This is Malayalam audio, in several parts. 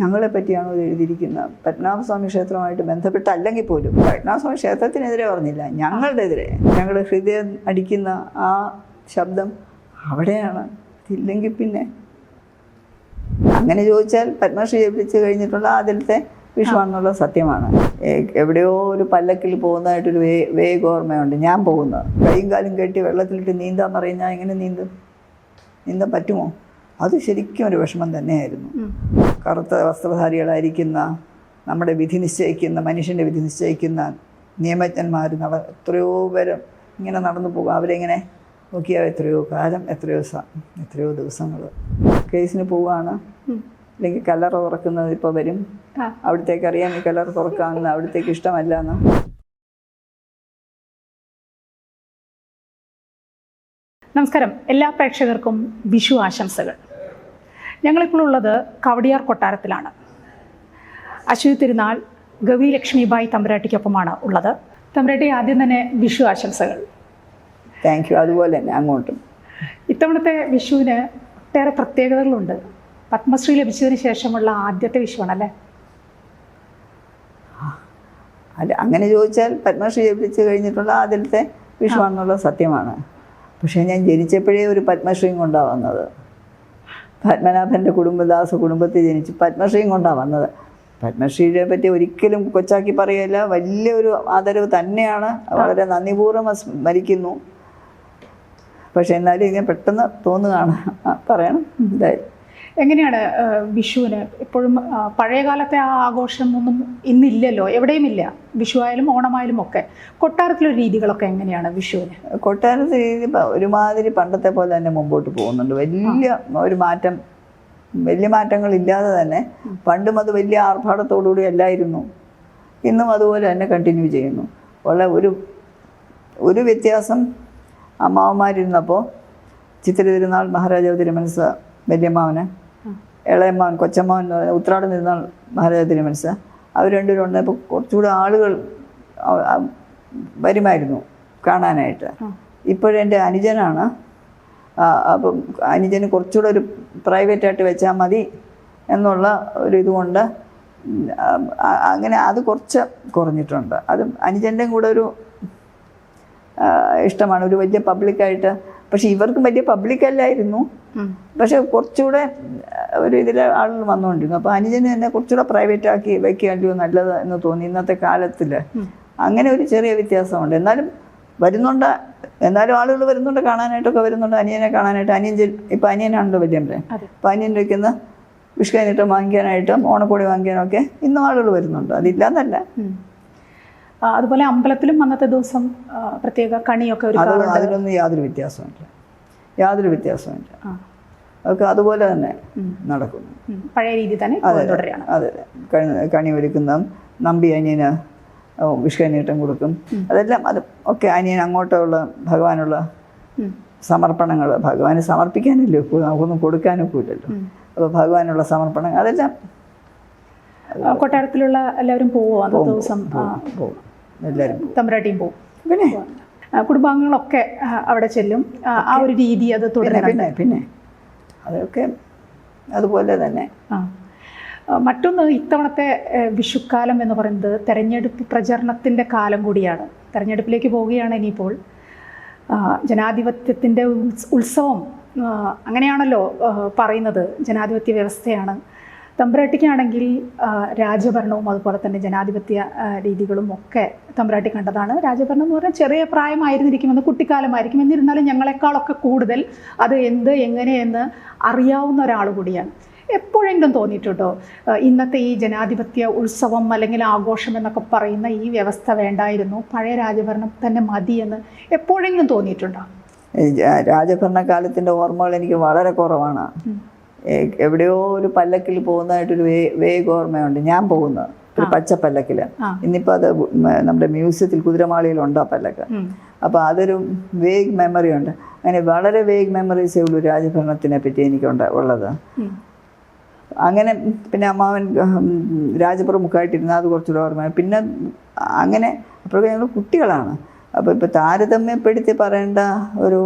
ഞങ്ങളെ പറ്റിയാണോ ഇത് എഴുതിയിരിക്കുന്നത്? പത്മനാഭസ്വാമി ക്ഷേത്രമായിട്ട് ബന്ധപ്പെട്ടല്ലെങ്കിൽ പോലും പത്മനാഭസ്വാമി ക്ഷേത്രത്തിനെതിരെ പറഞ്ഞില്ല. ഞങ്ങളുടെ എതിരെ ഞങ്ങളുടെ ഹൃദയം അടിക്കുന്ന ആ ശബ്ദം അവിടെയാണ്. ഇല്ലെങ്കിൽ പിന്നെ അങ്ങനെ ചോദിച്ചാൽ പത്മശ്രീ ജപിച്ച് കഴിഞ്ഞിട്ടുള്ള ആദ്യത്തെ വിഷുവാണെന്നുള്ള സത്യമാണ്. എവിടെയോ ഒരു പല്ലക്കിൽ പോകുന്നതായിട്ടൊരു വേ വേഗ ഓർമ്മയുണ്ട്. ഞാൻ പോകുന്നത്. കൈയും കാലും കെട്ടി വെള്ളത്തിലിട്ട് നീന്താൻ പറയുന്ന എങ്ങനെ നീന്തും? നീന്താൻ പറ്റുമോ? അത് ശരിക്കും ഒരു വിഷമം തന്നെയായിരുന്നു. കറുത്ത വസ്ത്രധാരികളായിരിക്കുന്ന നമ്മുടെ വിധി നിശ്ചയിക്കുന്ന മനുഷ്യന്റെ വിധി നിശ്ചയിക്കുന്ന നിയമജ്ഞന്മാർ നട എത്രയോ പേരും ഇങ്ങനെ നടന്നു പോകും. അവരിങ്ങനെ നോക്കിയാൽ എത്രയോ കാലം എത്രയോ സ എത്രയോ ദിവസങ്ങൾ കേസിന് പോവുകയാണ് അല്ലെങ്കിൽ കലർ തുറക്കുന്നത് ഇപ്പോൾ വരും. അവിടത്തേക്ക് അറിയാം ഈ കലർ തുറക്കാമെന്ന് അവിടത്തേക്ക് ഇഷ്ടമല്ല എന്ന് നമസ്കാരം. എല്ലാ പ്രേക്ഷകർക്കും വിഷു ആശംസകൾ. ഞങ്ങളിപ്പോൾ ഉള്ളത് കവടിയാർ കൊട്ടാരത്തിലാണ്. അശ്വതി തിരുനാൾ ഗവി ലക്ഷ്മിബായി തമ്പുരാട്ടിക്കൊപ്പമാണ് ഉള്ളത്. തമ്പുരാട്ടി ആദ്യം തന്നെ വിഷു ആശംസകൾ. താങ്ക് യു അതുപോലെ തന്നെ അങ്ങോട്ടും. ഇത്തവണത്തെ വിഷുവിന് ഒട്ടേറെ പ്രത്യേകതകളുണ്ട്. പത്മശ്രീ ലഭിച്ചതിന് ശേഷമുള്ള ആദ്യത്തെ വിഷുവാണല്ലേ? അല്ല അങ്ങനെ ചോദിച്ചാൽ പത്മശ്രീ ലഭിച്ചു കഴിഞ്ഞിട്ടുള്ള ആദ്യത്തെ വിഷുവാണെന്നുള്ള സത്യമാണ്. പക്ഷേ ഞാൻ ജനിച്ചപ്പോഴേ ഒരു പത്മശ്രീയും കൊണ്ടാണ് വന്നത്. പത്മനാഭന്റെ കുടുംബദാസ കുടുംബത്തിൽ ജനിച്ച്. പത്മശ്രീയും കൊണ്ടാണ് വന്നത്. പത്മശ്രീയെ പറ്റി ഒരിക്കലും കൊച്ചാക്കി പറയല്ല. വലിയൊരു ആദരവ് തന്നെയാണ്. വളരെ നന്ദിപൂർവം സ്മരിക്കുന്നു പക്ഷെ എന്നാലും ഇങ്ങനെ പെട്ടെന്ന് തോന്നുകയാണ്. പറയണം. എന്തായാലും. എങ്ങനെയാണ് വിഷുവിന്? ഇപ്പോഴും പഴയകാലത്തെ പഴയ കാലത്തെ ആ ആഘോഷം ഒന്നും ഇന്നില്ലല്ലോ. എവിടെയും ഇല്ല വിഷു ആയാലും ഓണമായാലും ഒക്കെ. കൊട്ടാരത്തിലെ രീതികളൊക്കെ എങ്ങനെയാണ് വിഷുവിന്? കൊട്ടാരത്തിൽ രീതി ഒരുമാതിരി പണ്ടത്തെ പോലെ തന്നെ മുമ്പോട്ട് പോകുന്നുണ്ട്. വലിയ ഒരു മാറ്റം വലിയ മാറ്റങ്ങളില്ലാതെ തന്നെ പണ്ടും അത് വലിയ ആർഭാടത്തോടുകൂടി അല്ലായിരുന്നു. ഇന്നും അതുപോലെ തന്നെ കണ്ടിന്യൂ ചെയ്യുന്നു. ഉള്ള ഒരു ഒരു വ്യത്യാസം അമ്മാവന്മാരിരുന്നപ്പോൾ ചിത്തിര തിരുനാൾ മഹാരാജാവ് തിരുമനസ വല്യമ്മാവന് ഇളയമ്മാവൻ കൊച്ചമ്മ എന്ന് പറയുന്ന ഉത്രാട നിന്നാൾ മഹാരാജത്തിന് തിരുമനസ അവർ രണ്ടുപേരും ഉണ്ടായപ്പോൾ കുറച്ചുകൂടെ ആളുകൾ വരുമായിരുന്നു കാണാനായിട്ട്. ഇപ്പോഴെന്റെ അനുജനാണ്. അപ്പം അനുജന് കുറച്ചുകൂടെ ഒരു പ്രൈവറ്റായിട്ട് വെച്ചാൽ മതി എന്നുള്ള ഒരു ഇതുകൊണ്ട് അങ്ങനെ അത് കുറച്ച് കുറഞ്ഞിട്ടുണ്ട്. അത് അനുജന്റെയും കൂടെ ഒരു ഇഷ്ടമാണ്. ഒരു വലിയ പബ്ലിക്കായിട്ട് പക്ഷെ ഇവർക്കും വലിയ പബ്ലിക് അല്ലായിരുന്നു. പക്ഷെ കുറച്ചുകൂടെ ഒരു ഇതിലെ ആളുകൾ വന്നുകൊണ്ടിരുന്നു. അപ്പോൾ അനുജന് തന്നെ കുറച്ചുകൂടെ പ്രൈവറ്റ് ആക്കി വെക്കുകയല്ലോ നല്ലത് എന്ന് തോന്നി ഇന്നത്തെ കാലത്തിൽ അങ്ങനെ ഒരു ചെറിയ വ്യത്യാസമുണ്ട്. എന്നാലും വരുന്നുണ്ട്. എന്നാലും ആളുകൾ വരുന്നുണ്ട്. കാണാനായിട്ടൊക്കെ വരുന്നുണ്ട്. അനിയനെ കാണാനായിട്ട്. അനിയൻ ഇപ്പൊ അനിയനാണല്ലോ വലിയ അപ്പൊ അനിയൻ വയ്ക്കുന്ന വിഷ്കാനിട്ട് വാങ്ങിക്കാനായിട്ടും ഓണക്കോടി വാങ്ങിക്കാനൊക്കെ ഇന്നും ആളുകൾ വരുന്നുണ്ട്. അതില്ലാന്നല്ല. അതുപോലെ അമ്പലത്തിലും അന്നത്തെ ദിവസം പ്രത്യേക കണിയൊക്കെ ഒരു അതിലൊന്നും യാതൊരു വ്യത്യാസമില്ല യാതൊരു വ്യത്യാസമില്ല. അതൊക്കെ അതുപോലെ തന്നെ നടക്കുന്നു. പഴയ രീതി തന്നെ തുടരുകയാണ്. അതെ കണി- കണി ഒരുക്കുന്ന നമ്പി അനിയന് വിഷ്കനീട്ടം കൊടുക്കും. അതെല്ലാം അത് ഒക്കെ അനിയൻ അങ്ങോട്ടുള്ള ഭഗവാനുള്ള. സമർപ്പണങ്ങൾ ഭഗവാന് സമർപ്പിക്കാനില്ലേ ഇപ്പോൾ നമുക്കൊന്നും കൊടുക്കാനൊക്കെ ഇല്ലല്ലോ. അപ്പോൾ ഭഗവാനുള്ള സമർപ്പണങ്ങൾ അതെല്ലാം കൊട്ടാരത്തിലുള്ള എല്ലാവരും പോവോ? അന്നത്തെ ദിവസം? പോകും. എല്ലാവരും. തമ്പുരാട്ടിയും പോവും. പിന്നെ? കുടുംബാംഗങ്ങളൊക്കെ അവിടെ ചെല്ലും. ആ, ഒരു രീതി അത് പിന്നെ പിന്നെ പിന്നെ. അതൊക്കെ അതുപോലെ തന്നെ. ആ. മറ്റൊന്ന് ഇത്തവണത്തെ വിഷുക്കാലം എന്ന് പറയുന്നത് തെരഞ്ഞെടുപ്പ് പ്രചരണത്തിന്റെ കാലം കൂടിയാണ്. തെരഞ്ഞെടുപ്പിലേക്ക് പോവുകയാണ് ഇനിയിപ്പോൾ. ജനാധിപത്യത്തിന്റെ ഉത്സവം അങ്ങനെയാണല്ലോ പറയുന്നത്. ജനാധിപത്യ വ്യവസ്ഥയാണ്. തമ്പുരാട്ടിക്കാണെങ്കിൽ രാജഭരണവും അതുപോലെ തന്നെ ജനാധിപത്യ രീതികളും ഒക്കെ തമ്പുരാട്ടി കണ്ടതാണ്. രാജഭരണം എന്ന് പറഞ്ഞാൽ ചെറിയ പ്രായമായിരുന്നിരിക്കുമെന്ന് കുട്ടിക്കാലമായിരിക്കും എന്നിരുന്നാലും ഞങ്ങളെക്കാളൊക്കെ കൂടുതൽ അത് എന്ത് എങ്ങനെയെന്ന് അറിയാവുന്ന ഒരാൾ കൂടിയാണ്. എപ്പോഴെങ്കിലും തോന്നിയിട്ടുണ്ടോ? ഇന്നത്തെ ഈ ജനാധിപത്യ ഉത്സവം അല്ലെങ്കിൽ ആഘോഷം എന്നൊക്കെ പറയുന്ന ഈ വ്യവസ്ഥ വേണ്ടായിരുന്നു പഴയ രാജഭരണം തന്നെ മതിയെന്ന് എപ്പോഴെങ്കിലും തോന്നിയിട്ടുണ്ടോ? രാജഭരണകാലത്തിന്റെ ഓർമ്മകൾ എനിക്ക് വളരെ കുറവാണ്. എവിടെയോ ഒരു പല്ലക്കിൽ പോകുന്നതായിട്ടൊരു വേ വേഗ ഓർമ്മയുണ്ട്. ഞാൻ പോകുന്നത്. ഒരു പച്ച പല്ലക്കിൽ. ഇന്നിപ്പോൾ അത് നമ്മുടെ മ്യൂസിയത്തിൽ കുതിരമാളിയിലുണ്ട് ആ പല്ലക്ക്. അപ്പോൾ അതൊരു വേഗ് മെമ്മറി ഉണ്ട് അങ്ങനെ വളരെ വേഗ് മെമ്മറീസേ ഉള്ളൂ രാജഭരണത്തിനെ പറ്റി എനിക്കുണ്ട് ഉള്ളത്. അങ്ങനെ പിന്നെ അമ്മാവൻ രാജപ്രമുഖമായിട്ടിരുന്ന അത് കുറച്ചുകൂടെ ഓർമ്മ പിന്നെ അങ്ങനെ അപ്പോഴൊക്കെ ഞങ്ങൾ കുട്ടികളാണ്. അപ്പോൾ ഇപ്പോൾ താരതമ്യപ്പെടുത്തി പറയേണ്ട ഒരു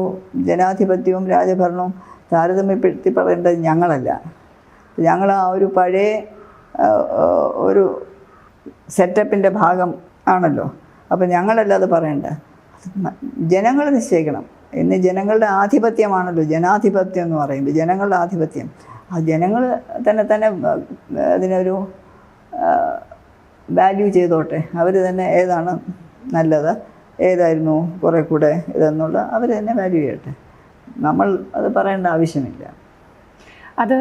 ജനാധിപത്യവും രാജഭരണവും താരതമ്യപ്പെടുത്തി പറയേണ്ടത് ഞങ്ങളല്ല. ഞങ്ങൾ ആ ഒരു പഴയ ഒരു സെറ്റപ്പിന്റെ ഭാഗം ആണല്ലോ. അപ്പം ഞങ്ങളല്ല അത് പറയണ്ട ജനങ്ങൾ നിശ്ചയിക്കണം. ഇന്ന് ജനങ്ങളുടെ ആധിപത്യമാണല്ലോ. ജനാധിപത്യം എന്ന് പറയുമ്പോൾ ജനങ്ങളുടെ ആധിപത്യം. ആ ജനങ്ങൾ തന്നെ തന്നെ അതിനൊരു വാല്യൂ ചെയ്തോട്ടെ. അവർ തന്നെ ഏതാണ് നല്ലത്? ഏതായിരുന്നു കുറേ കൂടെ ഇതെന്നുള്ള അവർ തന്നെ വാല്യൂ ചെയ്യട്ടെ. നമ്മൾ അത് പറയേണ്ട ആവശ്യമില്ല. അത്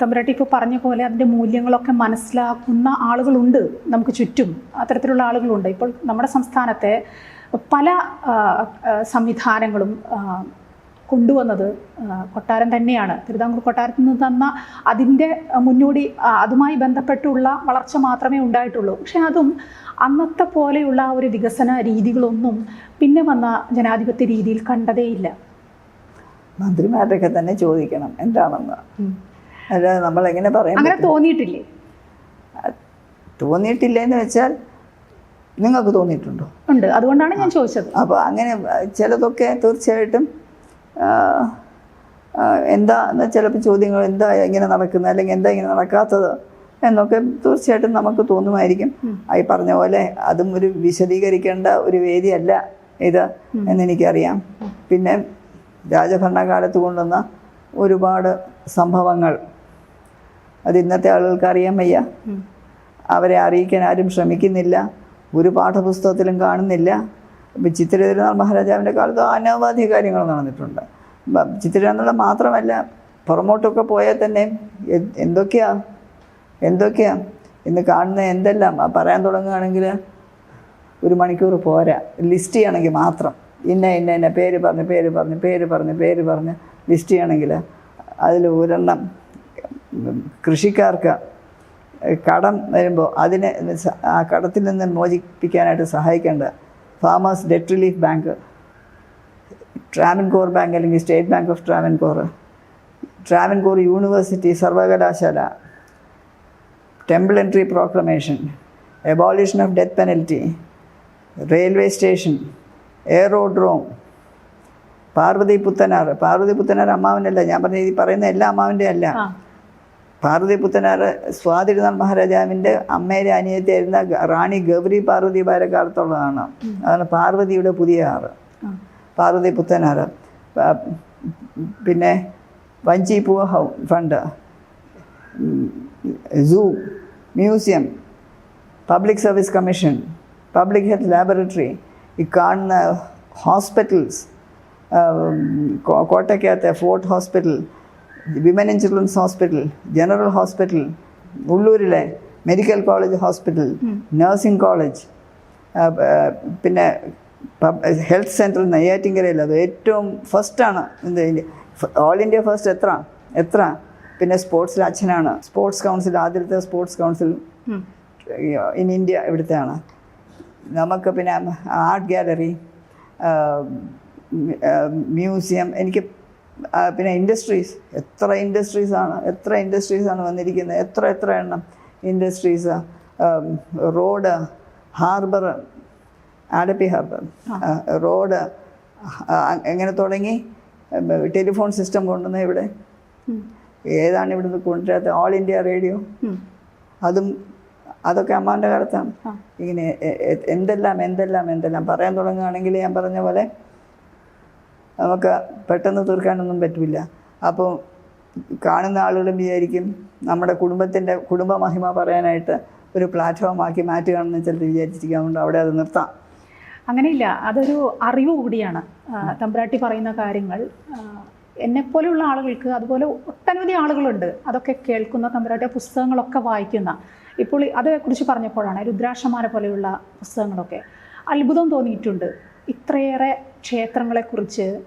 തമ്പുരാട്ടി ഇപ്പോൾ പറഞ്ഞ പോലെ അതിന്റെ മൂല്യങ്ങളൊക്കെ മനസ്സിലാക്കുന്ന ആളുകളുണ്ട് നമുക്ക് ചുറ്റും. അത്തരത്തിലുള്ള ആളുകളുണ്ട്. ഇപ്പോൾ നമ്മുടെ സംസ്ഥാനത്തെ പല സംവിധാനങ്ങളും കൊണ്ടുവന്നത് കൊട്ടാരം തന്നെയാണ്. തിരുവിതാംകൂർ കൊട്ടാരത്തിൽ നിന്ന് തന്ന അതിന്റെ മുന്നോടി അതുമായി ബന്ധപ്പെട്ടുള്ള വളർച്ച മാത്രമേ ഉണ്ടായിട്ടുള്ളൂ. പക്ഷെ അതും അന്നത്തെ പോലെയുള്ള ഒരു വികസന രീതികളൊന്നും പിന്നെ വന്ന ജനാധിപത്യ രീതിയിൽ കണ്ടതേയില്ല. മന്ത്രിമാരുടെയൊക്കെ തന്നെ ചോദിക്കണം എന്താണെന്ന്. അല്ലാതെ നമ്മൾ എങ്ങനെ പറയാൻ അങ്ങനെ തോന്നിയിട്ടില്ലേ? തോന്നിയിട്ടില്ലേ തോന്നിയിട്ടില്ലെന്ന് വെച്ചാൽ നിങ്ങൾക്ക് തോന്നിയിട്ടുണ്ടോ? ഉണ്ട്. അതുകൊണ്ടാണ് ഞാൻ ചോദിച്ചത്. അപ്പോൾ അങ്ങനെ ചിലതൊക്കെ തീർച്ചയായിട്ടും എന്താ എന്ന് ചിലപ്പോൾ ചോദ്യങ്ങൾ എന്താ ഇങ്ങനെ നടക്കുന്നത് അല്ലെങ്കിൽ എന്താ ഇങ്ങനെ നടക്കാത്തത് എന്നൊക്കെ തീർച്ചയായിട്ടും നമുക്ക് തോന്നുമായിരിക്കും. ഈ പറഞ്ഞ പോലെ അതും ഒരു വിശദീകരിക്കേണ്ട ഒരു വേദിയല്ല ഇത് എന്നെനിക്കറിയാം. പിന്നെ രാജഭരണകാലത്ത് കൊണ്ടുവന്ന ഒരുപാട് സംഭവങ്ങൾ. അത് ഇന്നത്തെ ആളുകൾക്ക് അറിയാൻ വയ്യ അവരെ അറിയിക്കാൻ ആരും ശ്രമിക്കുന്നില്ല. ഒരു പാഠപുസ്തകത്തിലും കാണുന്നില്ല. ചിത്രതിരുനാൾ മഹാരാജാവിന്റെ കാലത്ത് അനവധി കാര്യങ്ങൾ നടന്നിട്ടുണ്ട്. ചിത്രതിരുനാൾ മാത്രമല്ല പുറമോട്ടൊക്കെ പോയാൽ തന്നെ എന്തൊക്കെയാ? എന്തൊക്കെയാ? ഇന്ന് കാണുന്ന എന്തെല്ലാം? പറയാൻ തുടങ്ങുകയാണെങ്കിൽ ഒരു മണിക്കൂർ പോരാ. ലിസ്റ്റ് ചെയ്യണമെങ്കിൽ മാത്രം. ഇന്ന ഇന്ന ഇന്ന പേര് പറഞ്ഞ് പേര് പറഞ്ഞ് പേര് പറഞ്ഞ് പേര് പറഞ്ഞ് ലിസ്റ്റ് ചെയ്യണമെങ്കിൽ അതിൽ ഒരെണ്ണം കൃഷിക്കാർക്ക് കടം വരുമ്പോൾ അതിനെ ആ കടത്തിൽ നിന്ന് മോചിപ്പിക്കാനായിട്ട് സഹായിക്കേണ്ട farmers debt relief bank Travancore bank അല്ലെങ്കിൽ state bank of Travancore Travancore university സർവകലാശാല temple entry proclamation abolition of death penalty railway station aerodrome Parvathi Puthanar. Parvathi Puthanar അമ്മാവനല്ല. ഞാൻ പറഞ്ഞ ഈ പറയുന്ന എല്ലാ അമ്മാവന്റെ അല്ല. പാർവതി പുത്തനാർ സ്വാതിരുനാൾ മഹാരാജാവിന്റെ അമ്മയുടെ അനിയത്തിയായിരുന്ന റാണി ഗൗരി പാർവതി കാലത്തുള്ളതാണ് അതാണ് പാർവതിയുടെ പുതിയ ആറ്. പാർവതി പുത്തനാർ. പിന്നെ Vanchi how fund. Zoo museum public service commission public health laboratory ഈ കാണുന്ന hospitals കോട്ടയ്ക്കകത്തെ fort hospital women and children's hospital general hospital ഉള്ളൂരിലെ medical college hospital nursing college പിന്നെ ഹെൽത്ത് സെന്റർ നെയ്യാറ്റിങ്കരയിൽ അത് ഏറ്റവും ഫസ്റ്റാണ്. എന്ത് ഓൾ ഇന്ത്യ ഫസ്റ്റ് എത്ര? എത്ര? പിന്നെ സ്പോർട്സിൽ അച്ഛനാണ്. സ്പോർട്സ് കൗൺസിൽ ആദ്യത്തെ സ്പോർട്സ് കൗൺസിൽ ഇൻ ഇന്ത്യ ഇവിടുത്തെയാണ്. നമുക്ക് പിന്നെ ആർട്ട് ഗാലറി മ്യൂസിയം എനിക്ക് പിന്നെ ഇൻഡസ്ട്രീസ് എത്ര ഇൻഡസ്ട്രീസാണ് എത്ര ഇൻഡസ്ട്രീസാണ് വന്നിരിക്കുന്നത് എത്ര എത്ര എണ്ണം industries road harbour Alleppey harbour road എങ്ങനെ തുടങ്ങി? ടെലിഫോൺ സിസ്റ്റം കൊണ്ടുവന്ന ഇവിടെ. ഏതാണ് ഇവിടുന്ന് കൊണ്ടുവരാത്ത? All India radio. അതും അതൊക്കെ അമ്മാന്റെ കാലത്താണ് ഇങ്ങനെ എന്തെല്ലാം എന്തെല്ലാം എന്തെല്ലാം പറയാൻ തുടങ്ങുകയാണെങ്കിൽ ഞാൻ പറഞ്ഞ പോലെ നമുക്ക് പെട്ടെന്ന് തീർക്കാനൊന്നും പറ്റില്ല. അപ്പോൾ കാണുന്ന ആളുകളും വിചാരിക്കും നമ്മുടെ കുടുംബത്തിന്റെ കുടുംബ മഹിമ പറയാനായിട്ട് ഒരു പ്ലാറ്റ്ഫോം ആക്കി മാറ്റുകയാണെന്ന് ചിലർ വിചാരിച്ചിരിക്കാറുണ്ട്. അവിടെ അത് നിർത്താം. അങ്ങനെയില്ല. അതൊരു അറിവ് കൂടിയാണ്. തമ്പ്രാട്ടി പറയുന്ന കാര്യങ്ങൾ. എന്നെപ്പോലെയുള്ള ആളുകൾക്ക് അതുപോലെ ഒട്ടനവധി ആളുകളുണ്ട്. അതൊക്കെ കേൾക്കുന്ന തമ്പ്രാട്ടിയ പുസ്തകങ്ങളൊക്കെ വായിക്കുന്ന ഇപ്പോൾ അതേക്കുറിച്ച് പറഞ്ഞപ്പോഴാണ് രുദ്രാക്ഷമാരെ പോലെയുള്ള പുസ്തകങ്ങളൊക്കെ അത്ഭുതം തോന്നിയിട്ടുണ്ട്. ഇത്രയേറെ ക്ഷേത്രങ്ങളെക്കുറിച്ച്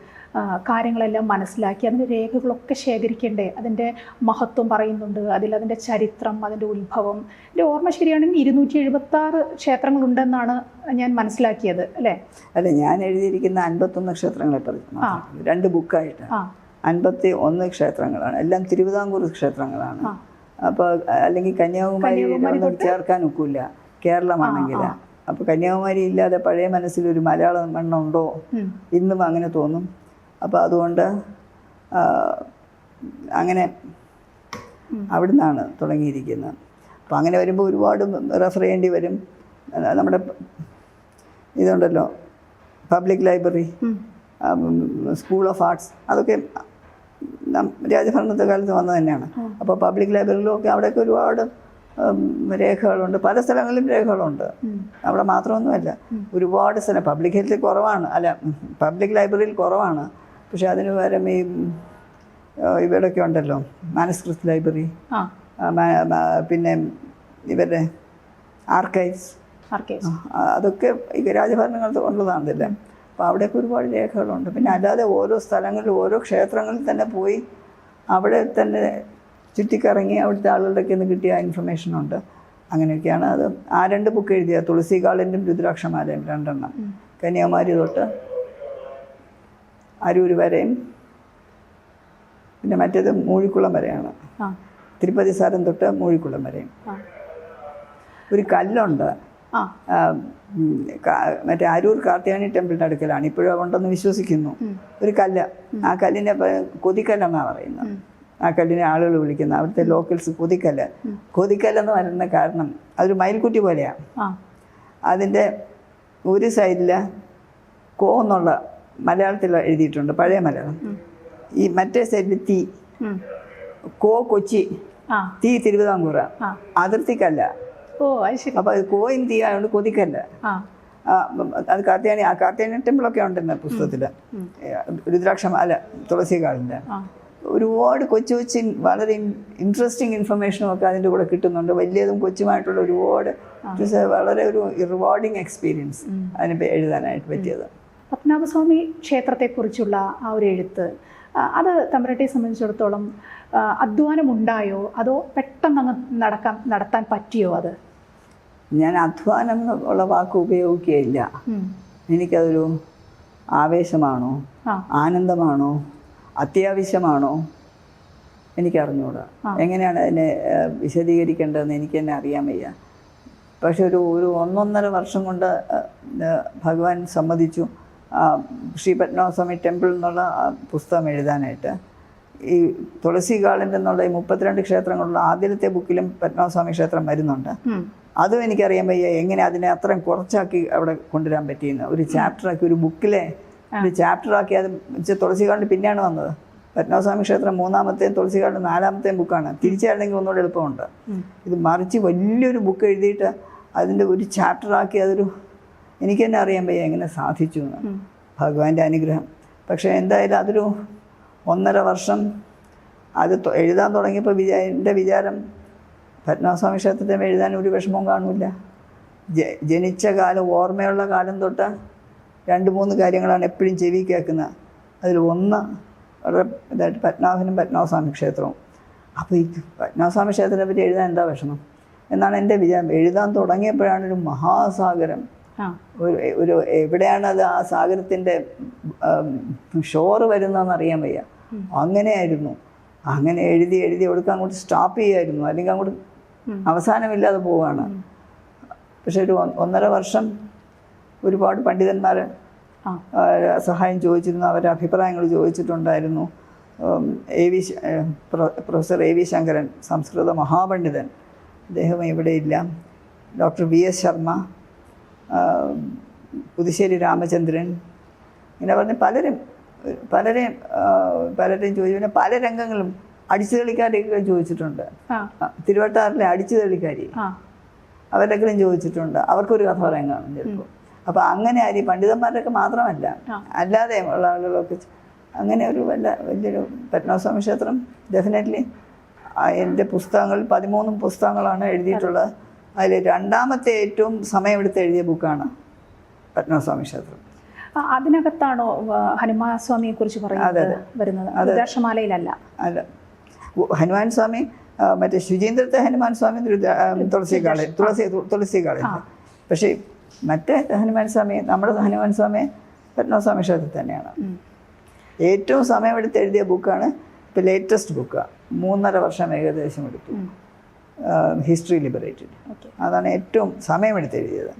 കാര്യങ്ങളെല്ലാം മനസ്സിലാക്കി അതിന്റെ രേഖകളൊക്കെ ശേഖരിക്കേണ്ടേ അതിന്റെ മഹത്വം പറയുന്നുണ്ട് അതിൽ അതിന്റെ ചരിത്രം അതിന്റെ ഉത്ഭവം. എന്റെ ഓർമ്മ ശരിയാണെങ്കിൽ ഇരുന്നൂറ്റി എഴുപത്താറ് ക്ഷേത്രങ്ങളുണ്ടെന്നാണ് ഞാൻ മനസ്സിലാക്കിയത് അല്ലേ? അല്ല ഞാൻ എഴുതിയിരിക്കുന്ന അൻപത്തൊന്ന് ക്ഷേത്രങ്ങളെ പറ്റി ആ. രണ്ട് ബുക്കായിട്ട്. ആ. അൻപത്തി ഒന്ന് ക്ഷേത്രങ്ങളാണ്. എല്ലാം തിരുവിതാംകൂർ ക്ഷേത്രങ്ങളാണ്. അപ്പോൾ അല്ലെങ്കിൽ കന്യാകുമാരി ഒന്നും ചേർക്കാൻ ഒക്കില്ല. കേരളമാണെങ്കിൽ അപ്പോൾ കന്യാകുമാരി ഇല്ലാതെ പഴയ മനസ്സിലൊരു മലയാളം മണ്ണുണ്ടോ ഇന്നും അങ്ങനെ തോന്നും. അപ്പോൾ അതുകൊണ്ട് അങ്ങനെ അവിടെ നിന്നാണ് തുടങ്ങിയിരിക്കുന്നത്. അപ്പം അങ്ങനെ വരുമ്പോൾ ഒരുപാട് റെഫർ ചെയ്യേണ്ടി വരും. നമ്മുടെ ഇതുണ്ടല്ലോ public library school of arts അതൊക്കെ രാജഭരണത്തെ കാലത്ത് വന്നത് തന്നെയാണ്. അപ്പോൾ പബ്ലിക് ലൈബ്രറിയിലും ഒക്കെ അവിടെയൊക്കെ ഒരുപാട് രേഖകളുണ്ട്. പല സ്ഥലങ്ങളിലും രേഖകളുണ്ട്. അവിടെ മാത്രമൊന്നുമല്ല. ഒരുപാട് സ്ഥലം പബ്ലിക് ഹെൽത്തിൽ കുറവാണ്. അല്ല പബ്ലിക് ലൈബ്രറിയിൽ കുറവാണ്. പക്ഷേ അതിന് പകരം ഈ ഇവിടെയൊക്കെ ഉണ്ടല്ലോ. മാനസ്കൃത് ലൈബ്രറി പിന്നെ ഇവരുടെ ആർക്കൈവ്സ് അതൊക്കെ ഈ രാജഭരണങ്ങൾ ഉള്ളതാണല്ലേ അപ്പോൾ അവിടെയൊക്കെ ഒരുപാട് രേഖകളുണ്ട്. പിന്നെ അല്ലാതെ ഓരോ സ്ഥലങ്ങളിൽ ഓരോ ക്ഷേത്രങ്ങളിൽ തന്നെ പോയി അവിടെ തന്നെ ചുറ്റിക്കറങ്ങി അവിടുത്തെ ആളുകളുടെയൊക്കെ നിന്ന് കിട്ടിയ ഇൻഫർമേഷനുണ്ട് അങ്ങനെയൊക്കെയാണ്. അത് ആ രണ്ട് ബുക്ക് എഴുതിയ തുളസി കാളിന്റെയും രുദ്രാക്ഷമാലയും രണ്ടെണ്ണം. കന്യാകുമാരി തൊട്ട് അരൂർ വരെയും പിന്നെ മറ്റേത് മൂഴിക്കുളം വരെയാണ്. തിരുപ്പതി സാരം തൊട്ട് മൂഴിക്കുളം വരെയും. ഒരു കല്ലുണ്ട്. മറ്റേ അരൂർ കാർത്തിയാനി ടെമ്പിളിന്റെ അടുക്കലാണ്. ഇപ്പോഴും ഉണ്ടെന്ന് വിശ്വസിക്കുന്നു. ഒരു കല്ല്. ആ കല്ലിനെ കൊതിക്കല്ലെന്നാണ് പറയുന്നത്. ആ കല്ലിനെ ആളുകൾ വിളിക്കുന്ന അവിടുത്തെ ലോക്കൽസ് കൊതിക്കല്ല്. കൊതിക്കല്ലെന്ന് പറയുന്ന കാരണം അതൊരു മയിൽക്കുറ്റി പോലെയാണ് അതിന്റെ ഒരു സൈഡിൽ കോ എന്നുള്ള മലയാളത്തിൽ എഴുതിയിട്ടുണ്ട് പഴയ മലയാളം. ഈ മറ്റേ സൈഡിൽ തീ. കോ കൊച്ചി. തീ തിരുവിതാംകൂറ. അതിർത്തിക്കല്ല. ഓ ശരി. അപ്പോൾ അത് കോയും തീ ആയതുകൊണ്ട് കൊതിക്കല്ല? അത് കാർത്തിയാനി ആ കാർത്തിയാനി ടെമ്പിളൊക്കെ ഉണ്ടെന്ന് പുസ്തകത്തിൽ രുദ്രാക്ഷം അല്ല തുളസികാളിന്റെ ആ. ഒരുപാട് കൊച്ചു കൊച്ചു വളരെ ഇൻട്രസ്റ്റിംഗ് ഇൻഫർമേഷനും ഒക്കെ അതിന്റെ കൂടെ കിട്ടുന്നുണ്ട്. വലിയതും കൊച്ചുമായിട്ടുള്ള ഒരുപാട് വളരെ ഒരു റിവാർഡിങ് എക്സ്പീരിയൻസ് അതിന് എഴുതാനായിട്ട് പറ്റിയത്. പത്മനാഭസ്വാമി ക്ഷേത്രത്തെക്കുറിച്ചുള്ള ആ ഒരു എഴുത്ത് അത് തമ്പുരാട്ടിയെ സംബന്ധിച്ചിടത്തോളം അധ്വാനമുണ്ടായോ? അതോ പെട്ടെന്ന് അങ്ങ് നടക്കാൻ നടത്താൻ പറ്റിയോ അത്? ഞാൻ അധ്വാനം എന്നുള്ള വാക്ക് ഉപയോഗിക്കുകയില്ല. എനിക്കതൊരു ആവേശമാണോ? ആനന്ദമാണോ? അത്യാവശ്യമാണോ? എനിക്കറിഞ്ഞൂടാ. എങ്ങനെയാണ് അതിനെ വിശദീകരിക്കേണ്ടതെന്ന് എനിക്ക് തന്നെ അറിയാൻ വയ്യ. പക്ഷെ ഒരു ഒരു ഒന്നൊന്നര വർഷം കൊണ്ട് ഭഗവാൻ സമ്മതിച്ചു. ശ്രീ പത്മനാഭസ്വാമി ടെമ്പിൾ എന്നുള്ള പുസ്തകം എഴുതാനായിട്ട്. ഈ തുളസി ഗാർഡൻ എന്നുള്ള ഈ മുപ്പത്തിരണ്ട് ക്ഷേത്രങ്ങളുള്ള ആദ്യത്തെ ബുക്കിലും പത്മനാഭസ്വാമി ക്ഷേത്രം വരുന്നുണ്ട്. അതും എനിക്കറിയാൻ വയ്യ. എങ്ങനെ അതിനെ അത്രയും കുറച്ചാക്കി അവിടെ കൊണ്ടുവരാൻ പറ്റിയെന്ന്. ഒരു ചാപ്റ്ററാക്കി ഒരു ബുക്കിലെ ഒരു ചാപ്റ്ററാക്കി അത് തുളസികാണ്ട് പിന്നെയാണ് വന്നത്. പത്മനാഭസ്വാമി ക്ഷേത്രം മൂന്നാമത്തെയും തുളസികാണ്ട് നാലാമത്തെയും ബുക്കാണ്. തിരിച്ചായിരുന്നെങ്കിൽ ഒന്നുകൂടെ എളുപ്പമുണ്ട്. ഇത് മറിച്ച് വലിയൊരു ബുക്ക് എഴുതിയിട്ട് അതിന്റെ ഒരു ചാപ്റ്ററാക്കി അതൊരു എനിക്ക് തന്നെ അറിയാൻ വയ്യ എങ്ങനെ സാധിച്ചു എന്ന്. ഭഗവാന്റെ അനുഗ്രഹം. പക്ഷേ എന്തായാലും അതൊരു ഒന്നര വർഷം അത് എഴുതാൻ തുടങ്ങിയപ്പോൾ വിചാ എന്റെ വിചാരം പത്മനാഭസ്വാമി ക്ഷേത്രത്തിൽ എഴുതാൻ ഒരു വിഷമവും കാണില്ല ജ ജനിച്ച കാലം ഓർമ്മയുള്ള കാലം തൊട്ട് രണ്ട് മൂന്ന് കാര്യങ്ങളാണ് എപ്പോഴും ചെവി കേൾക്കുന്നത് അതിൽ ഒന്ന് വളരെ ഇതായിട്ട് പത്മനാഭനും പത്മനാഭസ്വാമി ക്ഷേത്രവും. അപ്പോൾ ഈ പത്മനാഭസ്വാമി ക്ഷേത്രത്തെ പറ്റി എഴുതാൻ എന്താ വിഷമം? എന്നാണ് എന്റെ വിചാരം. എഴുതാൻ തുടങ്ങിയപ്പോഴാണ് ഒരു മഹാസാഗരം. ഒരു ഒരു എവിടെയാണ് അത് ആ സാഗരത്തിന്റെ ഷോറ് വരുന്നതെന്ന് അറിയാൻ വയ്യ. അങ്ങനെയായിരുന്നു. അങ്ങനെ എഴുതി എഴുതി കൊടുക്കാൻ അങ്ങോട്ട് സ്റ്റോപ്പ് ചെയ്യായിരുന്നു. അല്ലെങ്കിൽ അങ്ങോട്ട്. അവസാനമില്ലാതെ പോവുകയാണ് പക്ഷെ ഒരു ഒന്നര വർഷം ഒരുപാട് പണ്ഡിതന്മാർ സഹായം ചോദിച്ചിരുന്നു അവരുടെ അഭിപ്രായങ്ങൾ ചോദിച്ചിട്ടുണ്ടായിരുന്നു. A V professor A V Sankaran സംസ്കൃത മഹാപണ്ഡിതൻ. അദ്ദേഹം ഇവിടെയില്ല doctor V S Sharma Puthussery Ramachandran. ഇങ്ങനെ പറഞ്ഞ് പലരും പലരെയും പലരെയും ചോദിച്ചു. പിന്നെ പല രംഗങ്ങളും അടിച്ചുകളിക്കാരെയൊക്കെ ചോദിച്ചിട്ടുണ്ട്. ആ. ആ, തിരുവട്ടാറിലെ അടിച്ചു തെളിക്കാരി. അവരെങ്കിലും ചോദിച്ചിട്ടുണ്ട്. അവർക്കൊരു കഥ പറയാൻ കാണും ചിലപ്പോൾ അപ്പൊ അങ്ങനെ ആര് പണ്ഡിതന്മാരൊക്കെ മാത്രമല്ല. അല്ലാതെ ഉള്ള ആളുകളൊക്കെ അങ്ങനെ ഒരു വല്ല വലിയൊരു പത്മനാഭസ്വാമി ക്ഷേത്രം ഡെഫിനറ്റ്ലി എന്റെ പുസ്തകങ്ങൾ പതിമൂന്നും പുസ്തകങ്ങളാണ് എഴുതിയിട്ടുള്ളത് അതിൽ രണ്ടാമത്തെ ഏറ്റവും സമയമെടുത്ത് എഴുതിയ ബുക്കാണ് പത്മനാഭസ്വാമി ക്ഷേത്രം. അതിനകത്താണോ ഹനുമാസ്വാമിയെ കുറിച്ച് പറയുന്നത് വരുന്നത്? അല്ല. ഉ- ഹനുമാൻ സ്വാമി മറ്റേ ശുചീന്ദ്രത്തെ ഹനുമാൻ സ്വാമി തുളസി കാളി തുളസി തുളസി കാളെ. പക്ഷേ മറ്റേ ഹനുമാൻ സ്വാമി നമ്മുടെ ഹനുമാൻ സ്വാമി പത്മസ്വാമി ക്ഷേത്രത്തിൽ തന്നെയാണ്. ഏറ്റവും സമയമെടുത്ത് എഴുതിയ ബുക്കാണ് ഇപ്പോൾ ലേറ്റസ്റ്റ് ബുക്കാണ് മൂന്നര വർഷം ഏകദേശം എടുത്തു. ഹിസ്റ്ററി ലിബറേറ്റഡ് അതാണ് ഏറ്റവും സമയമെടുത്ത് എഴുതിയത്.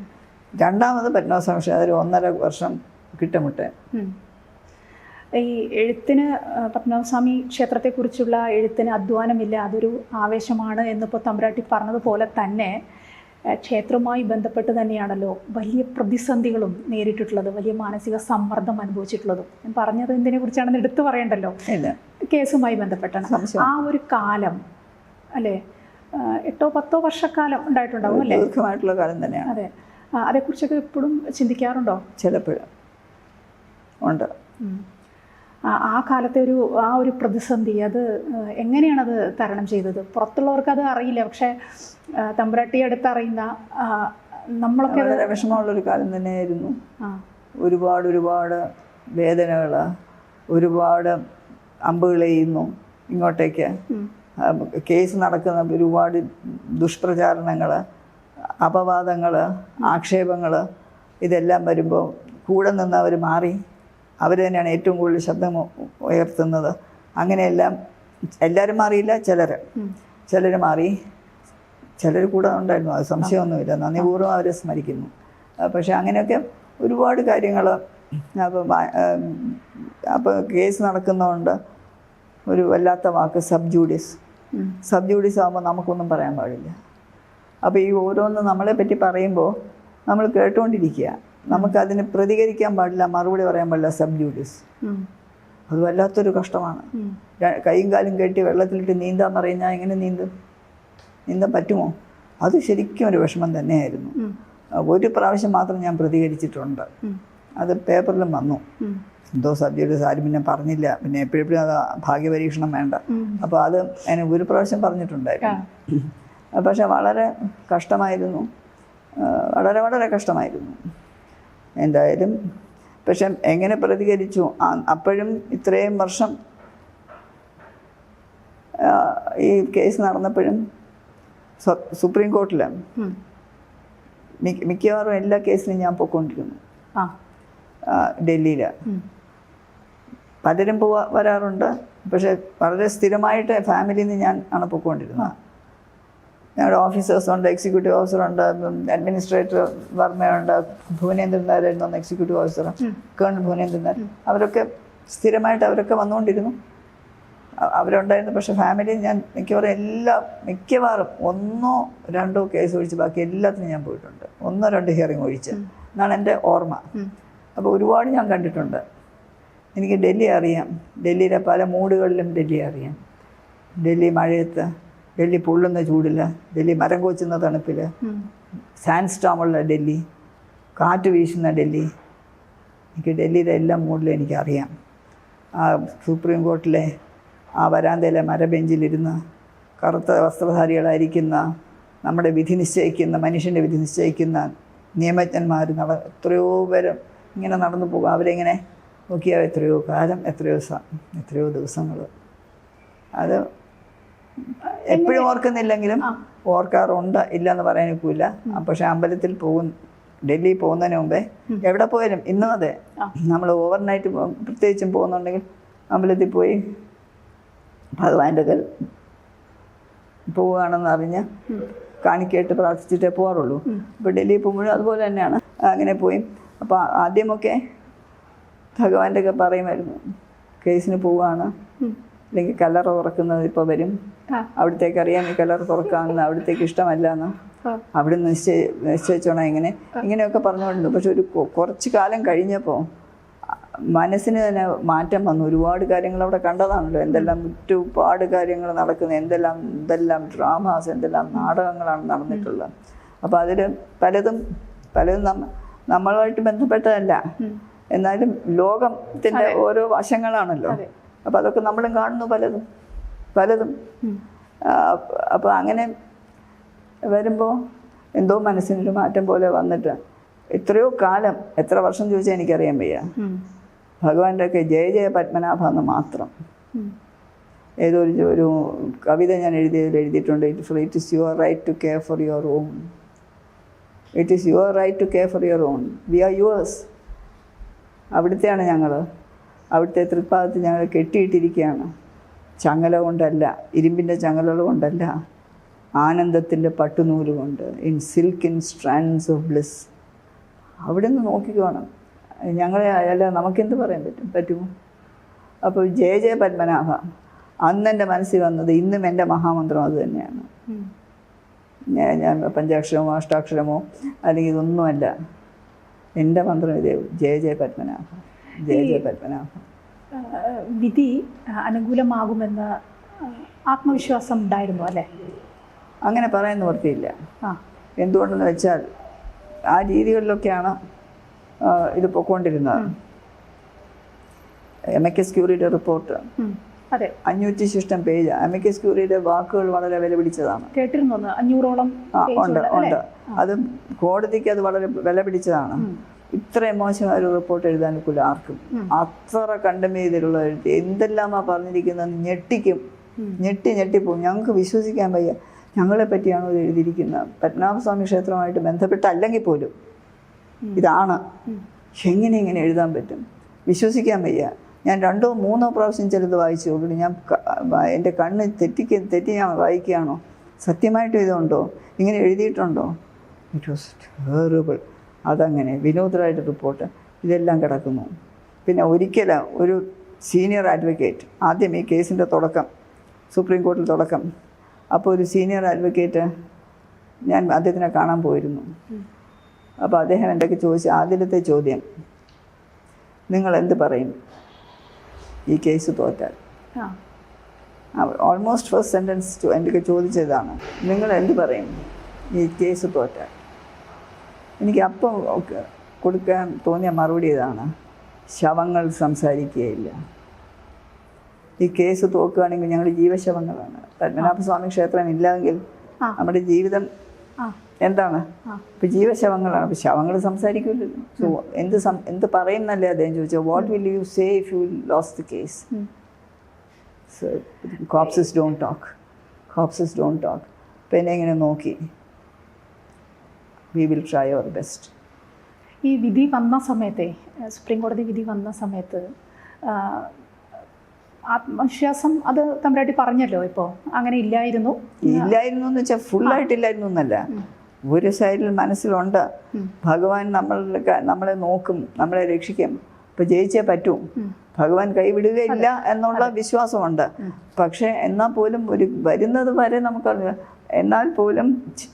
രണ്ടാമത് പത്മസ്വാമി ക്ഷേത്രം ഒന്നര വർഷം കിട്ടമുട്ടേ. ഈ എഴുത്തിന് പത്മനാഭസ്വാമി ക്ഷേത്രത്തെക്കുറിച്ചുള്ള എഴുത്തിന് അധ്വാനമില്ല അതൊരു ആവേശമാണ് എന്നിപ്പോൾ തമ്പുരാട്ടി പറഞ്ഞതുപോലെ തന്നെ ക്ഷേത്രവുമായി ബന്ധപ്പെട്ട് തന്നെയാണല്ലോ വലിയ പ്രതിസന്ധികളും നേരിട്ടിട്ടുള്ളത് വലിയ മാനസിക സമ്മർദ്ദം അനുഭവിച്ചിട്ടുള്ളതും. ഞാൻ പറഞ്ഞത് എന്തിനെ കുറിച്ചാണെന്ന് എടുത്തു പറയണ്ടല്ലോ? കേസുമായി ബന്ധപ്പെട്ടാണ്. ആ ഒരു കാലം അല്ലേ? എട്ടോ പത്തോ വർഷക്കാലം ഉണ്ടായിട്ടുണ്ടാവും അല്ലേ? ദീർഘമായിട്ടുള്ള കാലം തന്നെയാണ്. അതെ. അതേക്കുറിച്ചൊക്കെ എപ്പോഴും ചിന്തിക്കാറുണ്ടോ? ചിലപ്പോഴും. ഉണ്ട്. ആ കാലത്തെ ഒരു ആ ഒരു പ്രതിസന്ധി അത് എങ്ങനെയാണത് തരണം ചെയ്തത്? പുറത്തുള്ളവർക്ക് അത് അറിയില്ല. പക്ഷേ തമ്പുരാട്ടി അടുത്ത് അറിയുന്ന നമ്മളൊക്കെ വളരെ വിഷമമുള്ളൊരു കാലം തന്നെയായിരുന്നു. ഒരുപാട് ഒരുപാട് വേദനകൾ ഒരുപാട് അമ്പുകൾ ചെയ്യുന്നു ഇങ്ങോട്ടേക്ക്. കേസ് നടക്കുന്ന ഒരുപാട് ദുഷ്പ്രചാരണങ്ങൾ അപവാദങ്ങൾ ആക്ഷേപങ്ങൾ ഇതെല്ലാം വരുമ്പോൾ കൂടെ നിന്ന് അവർ മാറി. അവർ തന്നെയാണ് ഏറ്റവും കൂടുതൽ ശബ്ദം ഉയർത്തുന്നത്. അങ്ങനെയെല്ലാം എല്ലാവരും മാറിയില്ല ചിലർ. ചിലർ മാറി. ചിലർ കൂടെ ഉണ്ടായിരുന്നു അത് സംശയമൊന്നുമില്ല. നന്ദിപൂർവം അവരെ സ്മരിക്കുന്നു. പക്ഷെ അങ്ങനെയൊക്കെ ഒരുപാട് കാര്യങ്ങൾ അപ്പം അപ്പോൾ കേസ് നടക്കുന്നതുകൊണ്ട് ഒരു വല്ലാത്ത വാക്ക് സബ് ജൂഡിസ്. സബ് ജൂഡിസ് ആകുമ്പോൾ നമുക്കൊന്നും പറയാൻ പാടില്ല. അപ്പോൾ ഈ ഓരോന്ന് നമ്മളെ പറ്റി പറയുമ്പോൾ നമ്മൾ കേട്ടുകൊണ്ടിരിക്കുക നമുക്കതിന് പ്രതികരിക്കാൻ പാടില്ല മറുപടി പറയാൻ പാടില്ല സബ് ജൂഡീസ് അത് വല്ലാത്തൊരു കഷ്ടമാണ്. കൈയും കാലും കെട്ടി വെള്ളത്തിലിട്ട് നീന്താൻ പറഞ്ഞാൽ എങ്ങനെ നീന്തും? നീന്താൻ പറ്റുമോ? അത് ശരിക്കും ഒരു വിഷമം തന്നെയായിരുന്നു. ഒരു പ്രാവശ്യം മാത്രം ഞാൻ പ്രതികരിച്ചിട്ടുണ്ട്. അത് പേപ്പറിലും വന്നു. എന്തോ സബ്ജക്റ്റ് ആരും പിന്നെ പറഞ്ഞില്ല. പിന്നെ എപ്പോഴെപ്പോഴും അത് ഭാഗ്യപരീക്ഷണം വേണ്ട. അപ്പോൾ അത് അതിന് ഒരു പ്രാവശ്യം പറഞ്ഞിട്ടുണ്ടായിരുന്നു. പക്ഷെ വളരെ കഷ്ടമായിരുന്നു. വളരെ വളരെ കഷ്ടമായിരുന്നു. എന്തായാലും പക്ഷെ എങ്ങനെ പ്രതികരിച്ചു? അപ്പോഴും ഇത്രയും വർഷം ഈ കേസ് നടന്നപ്പോഴും സുപ്രീം കോർട്ടിൽ മിക്കവാറും എല്ലാ കേസിലും ഞാൻ പോയിക്കൊണ്ടിരുന്നു. ഡൽഹിയിൽ. പലരും പോവാ വരാറുണ്ട്. പക്ഷെ വളരെ സ്ഥിരമായിട്ട് ഫാമിലിയിൽ നിന്ന് ഞാൻ ആണ് പൊയ്ക്കൊണ്ടിരുന്നത്. ഞങ്ങളുടെ ഓഫീസേഴ്സുണ്ട് എക്സിക്യൂട്ടീവ് ഓഫീസറുണ്ട് അഡ്മിനിസ്ട്രേറ്റർ വർമ്മയുണ്ട് Bhuvanendran നായരായിരുന്നു executive officer colonel Bhuvanendran Nair. അവരൊക്കെ സ്ഥിരമായിട്ട് അവരൊക്കെ വന്നുകൊണ്ടിരുന്നു അവരുണ്ടായിരുന്നു പക്ഷെ ഫാമിലി ഞാൻ മിക്കവാറും എല്ലാ മിക്കവാറും ഒന്നോ രണ്ടോ കേസ് ഒഴിച്ച് ബാക്കി എല്ലാത്തിനും ഞാൻ പോയിട്ടുണ്ട്. ഒന്നോ രണ്ടോ ഹിയറിംഗ് ഒഴിച്ച്. എന്നാണ് എന്റെ ഓർമ്മ. അപ്പോൾ ഒരുപാട് ഞാൻ കണ്ടിട്ടുണ്ട്. എനിക്ക് ഡൽഹി അറിയാം. ഡൽഹിയിലെ പല മൂടുകളിലും ഡൽഹി അറിയാം. ഡൽഹി മഴയത്ത് ഡൽഹി പൊള്ളുന്ന ചൂടിൽ ഡൽഹി മരം കൊച്ചുന്ന തണുപ്പിൽ. സാൻഡ് സ്റ്റോമുള്ള ഡൽഹി കാറ്റ് വീശുന്ന ഡൽഹി എനിക്ക് ഡൽഹിയിലെ എല്ലാ മൂഡിലും എനിക്കറിയാം. ആ സുപ്രീം കോർട്ടിലെ ആ വരാന്തയിലെ മരബെഞ്ചിലിരുന്ന് കറുത്ത വസ്ത്രധാരികളായിരിക്കുന്ന നമ്മുടെ വിധി നിശ്ചയിക്കുന്ന മനുഷ്യന്റെ വിധി നിശ്ചയിക്കുന്ന നിയമജ്ഞന്മാർ നട എത്രയോ പേര് ഇങ്ങനെ നടന്നു പോകും. അവരിങ്ങനെ നോക്കിയാൽ എത്രയോ കാലം എത്രയോ എത്രയോ ദിവസങ്ങൾ അത് എപ്പോഴും ഓർക്കുന്നില്ലെങ്കിലും ഓർക്കാറുണ്ട്. ഇല്ല എന്ന് പറയാനൊക്കില്ല പക്ഷെ അമ്പലത്തിൽ പോകും ഡൽഹി പോകുന്നതിന് മുമ്പേ എവിടെ പോയാലും ഇന്നും അതെ. നമ്മൾ ഓവർനൈറ്റ് പ്രത്യേകിച്ചും പോകുന്നുണ്ടെങ്കിൽ അമ്പലത്തിൽ പോയി ഭഗവാന്റെ കൽ പോവുകയാണെന്ന് അറിഞ്ഞ് കാണിക്കായിട്ട് പ്രാർത്ഥിച്ചിട്ടേ പോകാറുള്ളൂ ഇപ്പോൾ ഡൽഹി പോകുമ്പോഴും അതുപോലെ തന്നെയാണ്. അങ്ങനെ പോയി. അപ്പോൾ ആദ്യമൊക്കെ ഭഗവാന്റെ ഒക്കെ പറയുമായിരുന്നു. കേസിന് പോവുകയാണ്. അല്ലെങ്കിൽ കല്ലറ തുറക്കുന്നത് ഇപ്പോൾ വരും. അവിടത്തേക്ക് അറിയാം ഈ കല്ലറ തുറക്കാമെന്ന്. അവിടത്തേക്ക് ഇഷ്ടമല്ല എന്ന്. അവിടെ നിശ്ചയി നിശ്ചയിച്ചോണം ഇങ്ങനെ. ഇങ്ങനെയൊക്കെ പറഞ്ഞുകൊണ്ടിരുന്നു. പക്ഷെ ഒരു കുറച്ച് കാലം കഴിഞ്ഞപ്പോൾ മനസ്സിന് തന്നെ മാറ്റം വന്നു. ഒരുപാട് കാര്യങ്ങൾ അവിടെ കണ്ടതാണല്ലോ. എന്തെല്ലാം ഒരുപാട് കാര്യങ്ങൾ നടക്കുന്നത് എന്തെല്ലാം എന്തെല്ലാം ഡ്രാമാസ് എന്തെല്ലാം നാടകങ്ങളാണ് നടന്നിട്ടുള്ളത്. അപ്പോൾ അതിൽ പലതും പലതും നമ്മ നമ്മളുമായിട്ട് ബന്ധപ്പെട്ടതല്ല. എന്നാലും ലോകത്തിന്റെ ഓരോ വശങ്ങളാണല്ലോ. അപ്പോൾ അതൊക്കെ നമ്മളും കാണുന്നു പലതും. പലതും. അപ്പോൾ അങ്ങനെ വരുമ്പോൾ എന്തോ മനസ്സിനൊരു മാറ്റം പോലെ വന്നിട്ട് എത്രയോ കാലം എത്ര വർഷം ചോദിച്ചാൽ എനിക്കറിയാൻ വയ്യ. ഭഗവാന്റെ ഒക്കെ ജയ ജയ പത്മനാഭ എന്ന് മാത്രം. ഏതോ ഒരു ഒരു കവിത ഞാൻ എഴുതിയതിൽ എഴുതിയിട്ടുണ്ട്. It it is your right to care for your own it is your right to care for your own we are yours അവിടുത്തെയാണ് ഞങ്ങൾ അവിടുത്തെ തൃപ്പാദത്തിൽ ഞങ്ങൾ കെട്ടിയിട്ടിരിക്കുകയാണ്. ചങ്ങല കൊണ്ടല്ല ഇരുമ്പിന്റെ ചങ്ങലകൾ കൊണ്ടല്ല ആനന്ദത്തിന്റെ പട്ടുനൂൽ കൊണ്ട് in silk in strands of bliss അവിടെ നിന്ന് നോക്കിക്കോണം. ഞങ്ങളെ അല്ല നമുക്കെന്ത് പറയാൻ പറ്റും? പറ്റുമോ? അപ്പോൾ ജയ ജയ പത്മനാഭ അന്ന് എന്റെ മനസ്സിൽ വന്നത് ഇന്നും എന്റെ മഹാമന്ത്രം അത് തന്നെയാണ്. ഞാൻ ഞാൻ പഞ്ചാക്ഷരമോ അഷ്ടാക്ഷരമോ അല്ലെങ്കിൽ ഇതൊന്നുമല്ല. എന്റെ മന്ത്രം ഇതേ ജയ ജയ പത്മനാഭ. വിധി അനുകൂലമാകുമെന്ന് ആത്മവിശ്വാസം ഉണ്ടായിരുന്നു അല്ലേ? അങ്ങനെ പറയാൻ നിവർത്തിയില്ല എന്തുകൊണ്ടെന്ന് വെച്ചാൽ ആ രീതികളിലൊക്കെയാണ് ഇത് പൊക്കോണ്ടിരുന്നത്. എം എ കെസ് ക്യൂറിയുടെ റിപ്പോർട്ട്. അതെ. അഞ്ഞൂറ്റി ശിഷ്ടം പേജ്. എം എ കെസ് ക്യൂറിയുടെ വാക്കുകൾ വളരെ വില പിടിച്ചതാണ് കേട്ടിരുന്നു? അഞ്ഞൂറോളം ഉണ്ട് ഉണ്ട്. അത് കോടതിക്ക് അത് വളരെ വില പിടിച്ചതാണ് ഇത്രയും മോശമായ ഒരു റിപ്പോർട്ട് എഴുതാൻ ഒക്കില്ല ആർക്കും. അത്ര കണ്ടമീതിലുള്ള എഴുതി എന്തെല്ലാമാ പറഞ്ഞിരിക്കുന്നത് ഞെട്ടിക്കും. ഞെട്ടി ഞെട്ടിപ്പോവും ഞങ്ങൾക്ക് വിശ്വസിക്കാൻ വയ്യ. ഞങ്ങളെ പറ്റിയാണോ ഇത് എഴുതിയിരിക്കുന്നത്. പത്മനാഭസ്വാമി ക്ഷേത്രമായിട്ട് ബന്ധപ്പെട്ടല്ലെങ്കിൽ പോലും. ഇതാണ്. എങ്ങനെ ഇങ്ങനെ എഴുതാൻ പറ്റും? വിശ്വസിക്കാൻ വയ്യ. ഞാൻ രണ്ടോ മൂന്നോ പ്രാവശ്യം ചിലത് വായിച്ചു. നോക്കിയിട്ട് ഞാൻ എന്റെ കണ്ണ് തെറ്റിക്ക് തെറ്റി ഞാൻ വായിക്കുകയാണോ? സത്യമായിട്ടും ഇതുണ്ടോ? ഇങ്ങനെ എഴുതിയിട്ടുണ്ടോ? ഇറ്റ് വാസ് ടെറിബിൾ അതങ്ങനെ വിനോദരായിട്ട് റിപ്പോർട്ട് ഇതെല്ലാം കിടക്കുന്നു. പിന്നെ ഒരിക്കലും ഒരു സീനിയർ അഡ്വക്കേറ്റ് ആദ്യം ഈ കേസിന്റെ തുടക്കം സുപ്രീം കോർട്ടിൽ തുടക്കം അപ്പോൾ ഒരു സീനിയർ അഡ്വക്കേറ്റ് ഞാൻ അദ്ദേഹത്തിനെ കാണാൻ പോയിരുന്നു. അപ്പോൾ അദ്ദേഹം എന്റെ ചോദിച്ചു? ആദ്യത്തെ ചോദ്യം നിങ്ങൾ എന്ത് പറയും ഈ കേസ് തോറ്റാൽ? ഓൾമോസ്റ്റ് ഫസ്റ്റ് സെന്റൻസ് എന്റെ ചോദിച്ചതാണ് നിങ്ങൾ എന്ത് പറയും ഈ കേസ് തോറ്റാൽ? എനിക്ക് അപ്പം കൊടുക്കാൻ തോന്നിയ മറുപടി ഇതാണ്. ശവങ്ങൾ സംസാരിക്കുകയില്ല. ഈ കേസ് തോക്കുകയാണെങ്കിൽ ഞങ്ങൾ ജീവശവങ്ങളാണ്. പത്മനാഭസ്വാമി ക്ഷേത്രം ഇല്ലെങ്കിൽ. നമ്മുടെ ജീവിതം എന്താണ്. ഇപ്പം ജീവശവങ്ങളാണ്. അപ്പം ശവങ്ങൾ സംസാരിക്കില്ലല്ലോ. സോ എന്ത് എന്ത് പറയുന്നല്ലേ അദ്ദേഹം ചോദിച്ചാൽ what will you say if you lose the case corpses don't talk corpses don't talk അപ്പം എന്നെ ഇങ്ങനെ നോക്കി. We will try our best ഈ വിധി വന്ന സമയത്തെ സുപ്രീം കോടതി വിധി വന്ന സമയത്ത് ആത്മവിശ്വാസം അത് തമ്പുരാട്ടി പറഞ്ഞല്ലോ ഇപ്പോൾ അങ്ങനെ ഇല്ലായിരുന്നു. ഇല്ലായിരുന്നു എന്ന് വെച്ചാൽ ഫുള്ളായിട്ടില്ലായിരുന്നു എന്നല്ല. ഒരു സൈഡിൽ മനസ്സിലുണ്ട്. ഭഗവാൻ നമ്മളുടെ നമ്മളെ നോക്കും നമ്മളെ രക്ഷിക്കും. ഇപ്പം ജയിച്ചേ പറ്റൂ. ഭഗവാൻ കൈവിടുകയില്ല എന്നുള്ള വിശ്വാസമുണ്ട്. പക്ഷേ എന്നാൽ പോലും ഒരു വരുന്നത് വരെ നമുക്കറിയാം. എന്നാൽ പോലും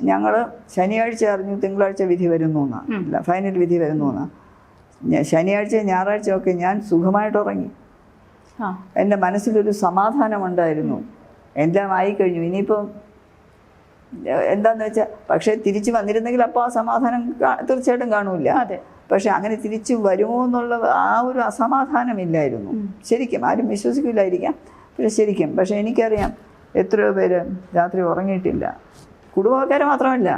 ഞങ്ങൾ ശനിയാഴ്ച അറിഞ്ഞു തിങ്കളാഴ്ച വിധി വരുന്നു എന്നാണ് ഫൈനൽ വിധി വരുന്നു എന്നാണ് ശനിയാഴ്ച ഞായറാഴ്ച ഒക്കെ ഞാൻ സുഖമായിട്ട് ഉറങ്ങി. എന്റെ മനസ്സിലൊരു സമാധാനമുണ്ടായിരുന്നു. എല്ലാം ആയിക്കഴിഞ്ഞു. ഇനിയിപ്പം എന്താന്ന് വെച്ചാൽ പക്ഷേ തിരിച്ചു വന്നിരുന്നെങ്കിൽ അപ്പോൾ ആ സമാധാനം തീർച്ചയായിട്ടും കാണൂല അതെ. പക്ഷെ അങ്ങനെ തിരിച്ചു വരുമോ എന്നുള്ള ആ ഒരു അസമാധാനമില്ലായിരുന്നു ശരിക്കും ആരും വിശ്വസിക്കില്ലായിരിക്കാം. പക്ഷെ ശരിക്കും. പക്ഷെ എനിക്കറിയാം എത്രയോ പേര് രാത്രി ഉറങ്ങിയിട്ടില്ല. കുടുംബക്കാരെ മാത്രമല്ല.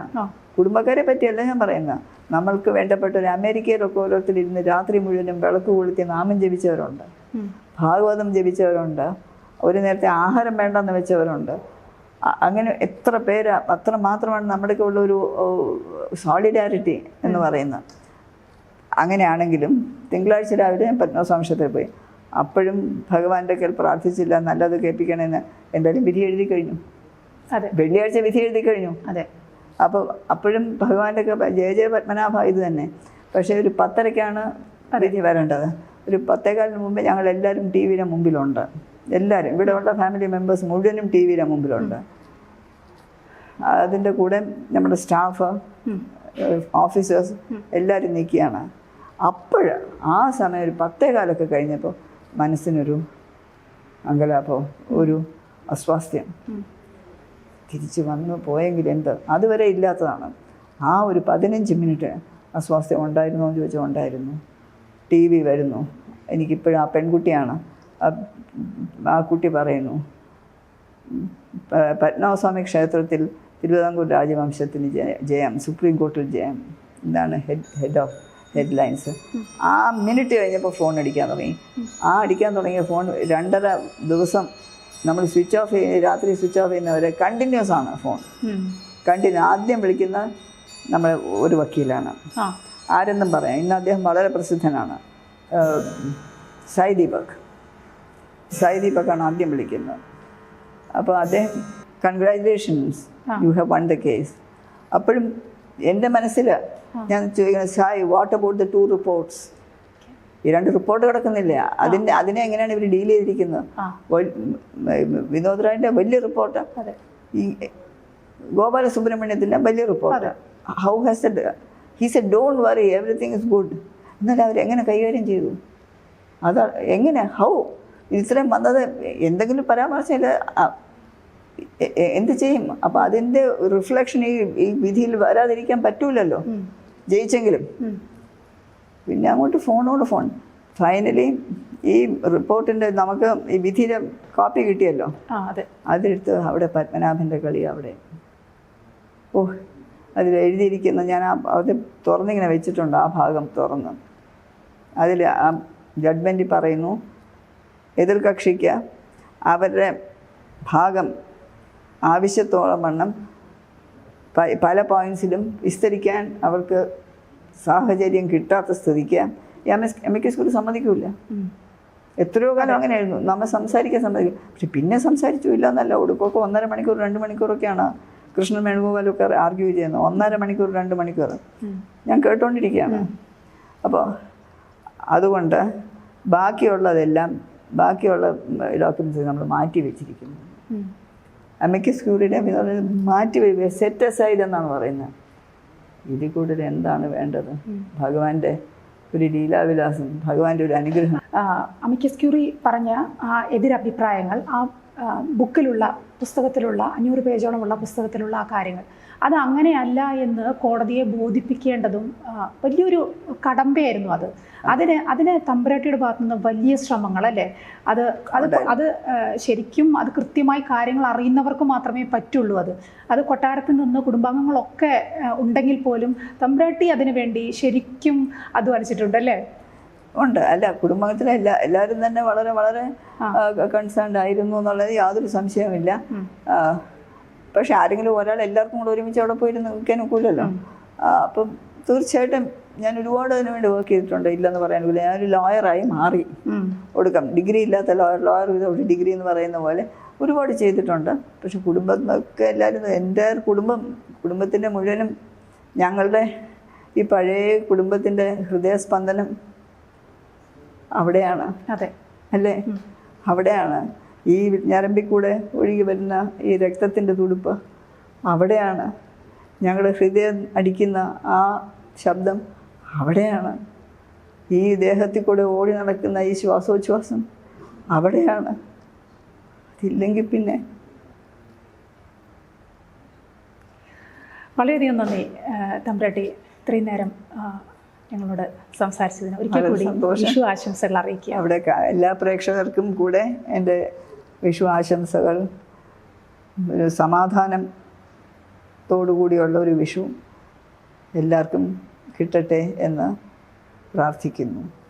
കുടുംബക്കാരെ പറ്റിയല്ല ഞാൻ പറയുന്നത് നമ്മൾക്ക് വേണ്ടപ്പെട്ട ഒരു അമേരിക്കയിലൊക്കെ ഓരോരുത്തരിരുന്ന് രാത്രി മുഴുവനും വിളക്ക് കൊളുത്തി നാമം ജപിച്ചവരുണ്ട്. ഭാഗവതം ജപിച്ചവരുണ്ട്. ഒരു നേരത്തെ ആഹാരം വേണ്ടെന്ന് വെച്ചവരുണ്ട്. അങ്ങനെ എത്ര പേര് അത്ര മാത്രമാണ് നമ്മുടെയൊക്കെ ഉള്ള ഒരു സോളിഡാരിറ്റി എന്ന് പറയുന്നത്. അങ്ങനെയാണെങ്കിലും തിങ്കളാഴ്ച രാവിലെ ഞാൻ പത്മസംശത്തിൽ പോയി. അപ്പോഴും ഭഗവാന്റെ കയ്യിൽ പ്രാർത്ഥിച്ചില്ല നല്ലത് കേൾപ്പിക്കണമെന്ന്. എന്തായാലും വിധി എഴുതി കഴിഞ്ഞു. അതെ. വെള്ളിയാഴ്ച വിധി എഴുതി കഴിഞ്ഞു. അതെ. അപ്പോൾ അപ്പോഴും ഭഗവാന്റെ ഒക്കെ ജയ ജയ പത്മനാഭ ഇത് തന്നെ. പക്ഷേ ഒരു പത്തരയ്ക്കാണ് വിധി വരേണ്ടത്. ഒരു പത്തേകാലിന് മുമ്പേ ഞങ്ങൾ എല്ലാവരും ടി വിയുടെ മുമ്പിലുണ്ട്. എല്ലാവരും ഇവിടെ ഉള്ള ഫാമിലി മെമ്പേഴ്സ് മുഴുവനും ടി വിയുടെ മുമ്പിലുണ്ട്. അതിന്റെ കൂടെ നമ്മുടെ സ്റ്റാഫ് ഓഫീസേഴ്സ് എല്ലാവരും നിൽക്കുകയാണ്. അപ്പോൾ ആ സമയം ഒരു പത്തേകാലൊക്കെ കഴിഞ്ഞപ്പോൾ മനസ്സിനൊരു അങ്കലാപ്പോ ഒരു അസ്വാസ്ഥ്യം. തിരിച്ചു വന്നു പോയെങ്കിൽ എന്ത്? അതുവരെ ഇല്ലാത്തതാണ്. ആ ഒരു പതിനഞ്ച് മിനിറ്റ് അസ്വാസ്ഥ്യം ഉണ്ടായിരുന്നോ എന്ന് ചോദിച്ചാൽ ഉണ്ടായിരുന്നു. ടി വി വരുന്നു. എനിക്കിപ്പോഴും ആ പെൺകുട്ടിയാണ്. ആ- കുട്ടി പറയുന്നു പത്മനാഭസ്വാമി ക്ഷേത്രത്തിൽ തിരുവിതാംകൂർ രാജവംശത്തിന് ജയം സുപ്രീം കോർട്ടിൽ ജയം. എന്താണ് ഹെഡ് ഹെഡ് ഓഫ് ഹെഡ്ലൈൻസ്. ആ മിനിറ്റ് കഴിഞ്ഞപ്പോൾ ഫോൺ അടിക്കാൻ തുടങ്ങി. ആ അടിക്കാൻ തുടങ്ങിയ ഫോൺ രണ്ടര ദിവസം നമ്മൾ സ്വിച്ച് ഓഫ് ചെയ്യുന്ന രാത്രി സ്വിച്ച് ഓഫ് ചെയ്യുന്നവരെ കണ്ടിന്യൂസ് ആണ് ഫോൺ. കണ്ടിന്യൂ ആദ്യം വിളിക്കുന്ന നമ്മൾ ഒരു വക്കീലാണ്. ആരെന്നും പറയാം. ഇന്ന് അദ്ദേഹം വളരെ പ്രസിദ്ധനാണ്. സായ് ദീപക് സായ് ദീപക്കാണ് ആദ്യം വിളിക്കുന്നത്. അപ്പോൾ അദ്ദേഹം congratulations you have won the case അപ്പോഴും എന്റെ മനസ്സിൽ ഞാൻ ചോദിക്കുന്നത് Sai what about the two reports ഈ രണ്ട് റിപ്പോർട്ട് കിടക്കുന്നില്ല? അതിന്റെ അതിനെ എങ്ങനെയാണ് ഇവർ ഡീൽ ചെയ്തിരിക്കുന്നത്? വിനോദ് റായിന്റെ വലിയ റിപ്പോർട്ട് ഈ ഗോപാല സുബ്രഹ്മണ്യത്തിന്റെ വലിയ report how has he a don't worry everything is good എന്നാൽ അവരെങ്ങനെ കൈകാര്യം ചെയ്തു? അത് എങ്ങനെ ഹൗ ഇത്രയും വന്നത് എന്തെങ്കിലും പരാമർശമില്ല എ- എ- എന്ത് ചെയ്യും? അപ്പോൾ അതിന്റെ റിഫ്ലക്ഷൻ ഈ ഈ വിധിയിൽ വരാതിരിക്കാൻ പറ്റൂലല്ലോ. ജയിച്ചെങ്കിലും. പിന്നെ അങ്ങോട്ട് ഫോണോട് ഫോൺ. ഫൈനലി ഈ റിപ്പോർട്ടിന്റെ നമുക്ക് ഈ വിധിയുടെ കോപ്പി കിട്ടിയല്ലോ. അതെടുത്ത് അവിടെ പത്മനാഭന്റെ കളി അവിടെ. ഓ അതിൽ എഴുതിയിരിക്കുന്ന ഞാൻ ആ അത് തുറന്നിങ്ങനെ വെച്ചിട്ടുണ്ട് ആ ഭാഗം തുറന്ന്. അതിൽ ആ ജഡ്മെന്റിൽ പറയുന്നു എതിർകക്ഷിക്ക് അവരുടെ ഭാഗം ആവശ്യത്തോളം വണ്ണം പല പോയിൻസിലും വിസ്തരിക്കാൻ അവർക്ക് സാഹചര്യം കിട്ടാത്ത സ്ഥിതിക്ക് M S M A school സമ്മതിക്കില്ല എത്രയോ കാലം അങ്ങനെ ആയിരുന്നു നമ്മൾ സംസാരിക്കാൻ സമ്മതിക്കും പക്ഷെ പിന്നെ സംസാരിച്ചു ഇല്ല എന്നല്ല ഒടുക്കൊക്കെ ഒന്നര മണിക്കൂർ രണ്ട് മണിക്കൂറൊക്കെയാണ് കൃഷ്ണൻ വേണുഗോപാലൊക്കെ ആർഗ്യൂ ചെയ്യുന്നത്. ഒന്നര മണിക്കൂർ രണ്ട് മണിക്കൂർ. ഞാൻ കേട്ടോണ്ടിരിക്കുകയാണ്. അപ്പോൾ അതുകൊണ്ട് ബാക്കിയുള്ളതെല്ലാം ബാക്കിയുള്ള ഡോക്യുമെന്റ്സ് നമ്മൾ മാറ്റി വെച്ചിരിക്കുന്നു. ഉം. എന്ന് പറയുന്നത് മാറ്റി സെറ്റ് അസൈഡ് എന്നാണ് പറയുന്നത്. ഇതിൽ കൂടുതൽ എന്താണ് വേണ്ടത്? ഭഗവാന്റെ ഒരു ലീലാവിലാസം ഭഗവാന്റെ ഒരു അനുഗ്രഹം. അമിക്കസ് ക്യൂറി പറഞ്ഞ ആ എതിരഭിപ്രായങ്ങൾ ആ, ബുക്കിലുള്ള പുസ്തകത്തിലുള്ള അഞ്ഞൂറ് പേജോളമുള്ള പുസ്തകത്തിലുള്ള ആ കാര്യങ്ങൾ. അത് അങ്ങനെയല്ല എന്ന് കോടതിയെ ബോധിപ്പിക്കേണ്ടതും വലിയൊരു കടമ്പയായിരുന്നു അത്. അതിന് അതിന് തമ്പുരാട്ടിയുടെ ഭാഗത്തു നിന്ന് വലിയ ശ്രമങ്ങൾ അല്ലേ അത് അത്. അത് ശരിക്കും അത് കൃത്യമായി കാര്യങ്ങൾ അറിയുന്നവർക്ക് മാത്രമേ പറ്റുള്ളൂ അത്. അത് കൊട്ടാരത്തിൽ നിന്ന് കുടുംബാംഗങ്ങളൊക്കെ ഉണ്ടെങ്കിൽ പോലും തമ്പുരാട്ടി അതിനു വേണ്ടി ശരിക്കും അധ്വാനിച്ചിട്ടുണ്ട് അല്ലേ? ഉണ്ട്. അല്ല കുടുംബത്തിലെ എല്ലാ എല്ലാവരും തന്നെ വളരെ വളരെ കൺസേൺഡ് ആയിരുന്നു എന്നുള്ളത് യാതൊരു. ആ, പക്ഷെ ആരെങ്കിലും ഒരാൾ എല്ലാവർക്കും കൂടെ ഒരുമിച്ച് അവിടെ പോയിരുന്നു നിൽക്കാൻ ഒക്കില്ലല്ലോ. അപ്പം തീർച്ചയായിട്ടും ഞാൻ ഒരുപാട് അതിനു വേണ്ടി വർക്ക് ചെയ്തിട്ടുണ്ട്. ഇല്ലെന്ന് പറയാൻ പോലെ ഞാനൊരു ലോയറായി മാറി. കൊടുക്കാം ഒടുക്കം ഡിഗ്രി ഇല്ലാത്ത ലോയർ ലോയർ വിതൗട്ട് ഡിഗ്രി എന്ന് പറയുന്ന പോലെ ഒരുപാട് ചെയ്തിട്ടുണ്ട്. പക്ഷെ കുടുംബമൊക്കെ എല്ലാവരും എന്റെ കുടുംബം കുടുംബത്തിന്റെ മുഴുവനും ഞങ്ങളുടെ ഈ പഴയ കുടുംബത്തിന്റെ ഹൃദയസ്പന്ദനം അവിടെയാണ്. അതെ. അല്ലേ? അവിടെയാണ്. ഈ ഞരമ്പിൽ കൂടെ ഒഴുകി വരുന്ന ഈ രക്തത്തിന്റെ തുടുപ്പ് അവിടെയാണ്. ഞങ്ങളുടെ ഹൃദയം അടിക്കുന്ന ആ ശബ്ദം അവിടെയാണ്. ഈ ദേഹത്തിൽ കൂടെ ഓടി നടക്കുന്ന ഈ ശ്വാസോച്ഛ്വാസം അവിടെയാണ്. അതില്ലെങ്കിൽ പിന്നെ വളരെയധികം നന്ദി തമ്പ്രാട്ടി. ഇത്രയും നേരം ഞങ്ങളോട് സംസാരിച്ചതിന് ഒരിക്കൽ കൂടി വിഷു ആശംസകൾ അറിയിക്കുക അവിടെ എല്ലാ പ്രേക്ഷകർക്കും കൂടെ എന്റെ വിഷു ആശംസകൾ ഒരു സമാധാനത്തോടുകൂടിയുള്ള ഒരു വിഷു എല്ലാവർക്കും കിട്ടട്ടെ എന്ന് പ്രാർത്ഥിക്കുന്നു.